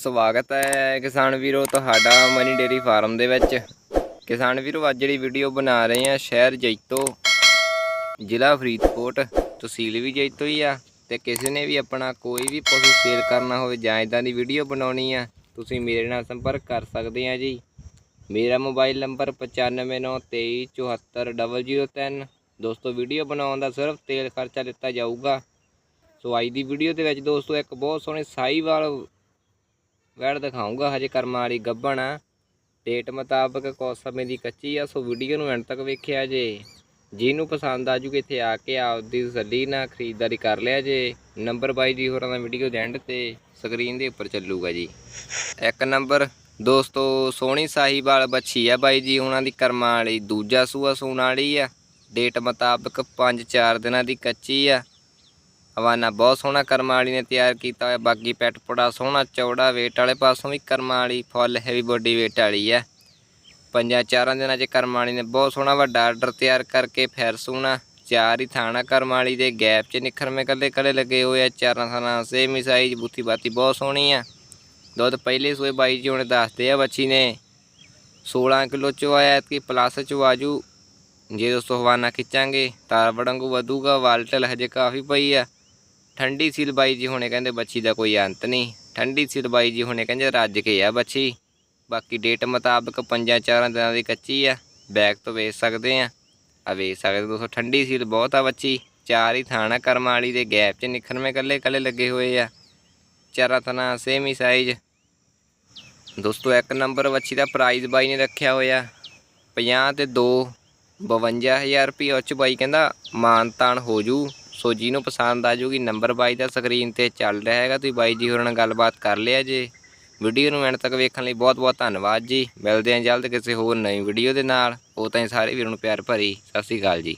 ਸਵਾਗਤ ਹੈ ਕਿਸਾਨ ਵੀਰੋ ਤੁਹਾਡਾ ਮਨੀ ਡੇਰੀ ਫਾਰਮ ਦੇ ਵਿੱਚ। ਕਿਸਾਨ ਵੀਰੋ, ਅੱਜ ਜਿਹੜੀ ਵੀਡੀਓ ਬਣਾ ਰਹੇ ਆ ਸ਼ਹਿਰ ਜੈਤੋ, ਜ਼ਿਲ੍ਹਾ ਫਰੀਦਕੋਟ, ਤਹਿਸੀਲ ਵੀ ਜੈਤੋ ਹੀ ਆ। ਤੇ ਕਿਸੇ ਨੇ ਵੀ ਆਪਣਾ ਕੋਈ ਵੀ ਪਸ਼ੂ ਸੇਲ ਕਰਨਾ ਹੋਵੇ ਜਾਂ ਇਦਾਂ ਦੀ ਵੀਡੀਓ ਬਣਾਉਣੀ ਆ, ਤੁਸੀਂ ਮੇਰੇ ਨਾਲ ਸੰਪਰਕ ਕਰ ਸਕਦੇ ਆ ਜੀ। ਮੇਰਾ ਮੋਬਾਈਲ ਨੰਬਰ 9593244003 ਦੋਸਤੋ ਵੀਡੀਓ ਬਣਾਉਣ ਦਾ ਸਿਰਫ ਤੇਲ ਖਰਚਾ ਦਿੱਤਾ ਜਾਊਗਾ। ਸੋ ਅੱਜ ਦੀ ਵੀਡੀਓ ਦੇ ਵਿੱਚ ਦੋਸਤੋ, ਇੱਕ ਬਹੁਤ ਸੋਹਣੇ ਸਾਈਵਾਲ ਵੈੜ ਦਿਖਾਉਂਗਾ, ਹਜੇ ਕਰਮਾਂ ਵਾਲੀ ਗੱਭਣ ਆ। ਡੇਟ ਮੁਤਾਬਕ ਕੁਝ ਸਮੇਂ ਦੀ ਕੱਚੀ ਆ, ਸੋ ਵੀਡੀਓ ਨੂੰ ਐਂਡ ਤੱਕ ਵੇਖਿਆ ਜੇ। ਜਿਹਨੂੰ ਪਸੰਦ ਆ ਜੂਗੀ ਇੱਥੇ ਆ ਕੇ ਆਪਦੀ ਤਸੱਲੀ ਨਾਲ ਖਰੀਦਦਾਰੀ ਕਰ ਲਿਆ ਜੇ। ਨੰਬਰ ਬਾਈ ਜੀ ਹੋਰਾਂ ਦਾ ਵੀਡੀਓ ਦੇ ਐਂਡ ਤੇ ਸਕਰੀਨ ਦੇ ਉੱਪਰ ਚੱਲੂਗਾ ਜੀ। ਇੱਕ ਨੰਬਰ ਦੋਸਤੋ, ਸੋਹਣੀ ਸਾਹੀਵਾਲ ਬੱਚੀ ਆ ਬਾਈ ਜੀ, ਉਹਨਾਂ ਦੀ ਕਰਮਾਂ ਵਾਲੀ। ਦੂਜਾ ਸੂਆ ਸੂਣ ਵਾਲੀ ਆ। ਡੇਟ ਮੁਤਾਬਕ 5-4 ਦਿਨਾਂ ਦੀ ਕੱਚੀ ਆ। ਹਵਾਨਾ ਬਹੁਤ ਸੋਹਣਾ ਕਰਮਾਂ ਵਾਲੀ ਨੇ ਤਿਆਰ ਕੀਤਾ ਹੋਇਆ। ਬਾਗੀ ਪੈਟ ਪੜਾ ਸੋਹਣਾ, ਚੌੜਾ weight ਵਾਲੇ ਪਾਸੋਂ ਵੀ ਕਰਮਾਂ ਵਾਲੀ ਫੁੱਲ ਹੈਵੀ ਬੋਡੀ weight ਵਾਲੀ ਆ ਪੰਜਾਂ ਚਾਰਾਂ ਦਿਨਾਂ 'ਚ ਕਰਮਾਂ ਵਾਲੀ ਨੇ ਬਹੁਤ ਸੋਹਣਾ ਵੱਡਾ ਆਰਡਰ ਤਿਆਰ ਕਰਕੇ ਫੇਰ ਸੋਹਣਾ ਚਾਰ ਹੀ ਥਾਣਾ ਕਰਮਾਂ ਵਾਲੀ ਦੇ ਗੈਪ 'ਚ ਨਿਖਰਵੇਂ ਕੱਲੇ ਕੱਲੇ ਲੱਗੇ ਹੋਏ ਆ। ਚਾਰਾਂ ਥਾਣਾ ਸੇਮ ਹੀ ਸਾਈਜ਼ ਬੂਥੀ ਬਾਤੀ ਬਹੁਤ ਸੋਹਣੀ ਆ। ਦੁੱਧ ਪਹਿਲੇ ਸੂਏ ਬਾਈ ਜੀ ਉਹਨੇ ਦੱਸਦੇ ਆ ਬੱਚੀ ਨੇ। 16 ਕਿਲੋ ਚੋਂ ਆਇਆ ਕਿ ਪਲੱਸ ਚ ਆਜੂ। ਜੇ ਦੋਸਤੋ ਹਵਾਨਾ ਖਿੱਚਾਂਗੇ, ਤਾਰ ਵੜੰਗੂ ਵਧੂਗਾ, ਵਾਲਟਲ ਹਜੇ ਕਾਫੀ ਪਈ ਆ। ਠੰਡੀ ਸੀਲ ਬਾਈ ਜੀ ਹੁਣੇ ਕਹਿੰਦੇ ਬੱਚੀ ਦਾ ਕੋਈ ਅੰਤ ਨਹੀਂ। ਠੰਡੀ ਸੀਲ ਬਾਈ ਜੀ ਹੁਣੇ ਕਹਿੰਦੇ ਰੱਜ ਕੇ ਆ ਬੱਚੀ। ਬਾਕੀ ਡੇਟ ਮੁਤਾਬਕ ਪੰਜਾਂ ਚਾਰਾਂ ਦਿਨਾਂ ਦੀ ਕੱਚੀ ਆ। ਬੈਗ ਤੋਂ ਵੇਚ ਸਕਦੇ ਆ। ਆ ਵੇਚ ਸਕਦੇ ਦੋਸਤੋ, ਠੰਡੀ ਸੀਲ ਬਹੁਤ ਆ ਬੱਚੀ। ਚਾਰ ਹੀ ਥਾਣਾ ਕਰਮ ਵਾਲੀ ਦੇ ਗੈਪ 'ਚ ਨਿਖਰਵੇਂ ਕੱਲੇ ਕੱਲੇ ਲੱਗੇ ਹੋਏ ਆ। ਚਾਰਾਂ ਥਾਣਾ ਸੇਮ ਹੀ ਸਾਈਜ਼ ਦੋਸਤੋ, ਇੱਕ ਨੰਬਰ ਬੱਚੀ ਦਾ ਪ੍ਰਾਈਜ਼ ਬਾਈ ਨੇ ਰੱਖਿਆ ਹੋਇਆ। 50 ਤੇ 2 52000 ਰੁਪਏ ਉੱਚ ਬਾਈ ਕਹਿੰਦਾ ਮਾਨ ਤਾਨ ਹੋ ਜੂ। ਸੋ ਜਿਹਨੂੰ ਪਸੰਦ ਆ ਜੂਗੀ ਨੰਬਰ ਬਾਈ ਦਾ ਸਕਰੀਨ ਤੇ ਚੱਲ ਰਿਹਾ ਹੈਗਾ, ਤੁਸੀਂ ਬਾਈ ਜੀ ਹੋਰਾਂ ਨਾਲ ਗੱਲਬਾਤ ਕਰ ਲਿਆ ਜੇ। ਵੀਡੀਓ ਨੂੰ ਐਂਡ ਤੱਕ ਵੇਖਣ ਲਈ ਬਹੁਤ ਬਹੁਤ ਧੰਨਵਾਦ ਜੀ। ਮਿਲਦੇ ਹਾਂ ਜਲਦ ਕਿਸੇ ਹੋਰ ਨਵੀਂ ਵੀਡੀਓ ਦੇ ਨਾਲ। ਉਹ ਤਾਂ ਸਾਰੇ ਵੀਰਾਂ ਨੂੰ ਪਿਆਰ ਭਰੀ। ਸਤਿ ਸ਼੍ਰੀ ਅਕਾਲ ਜੀ।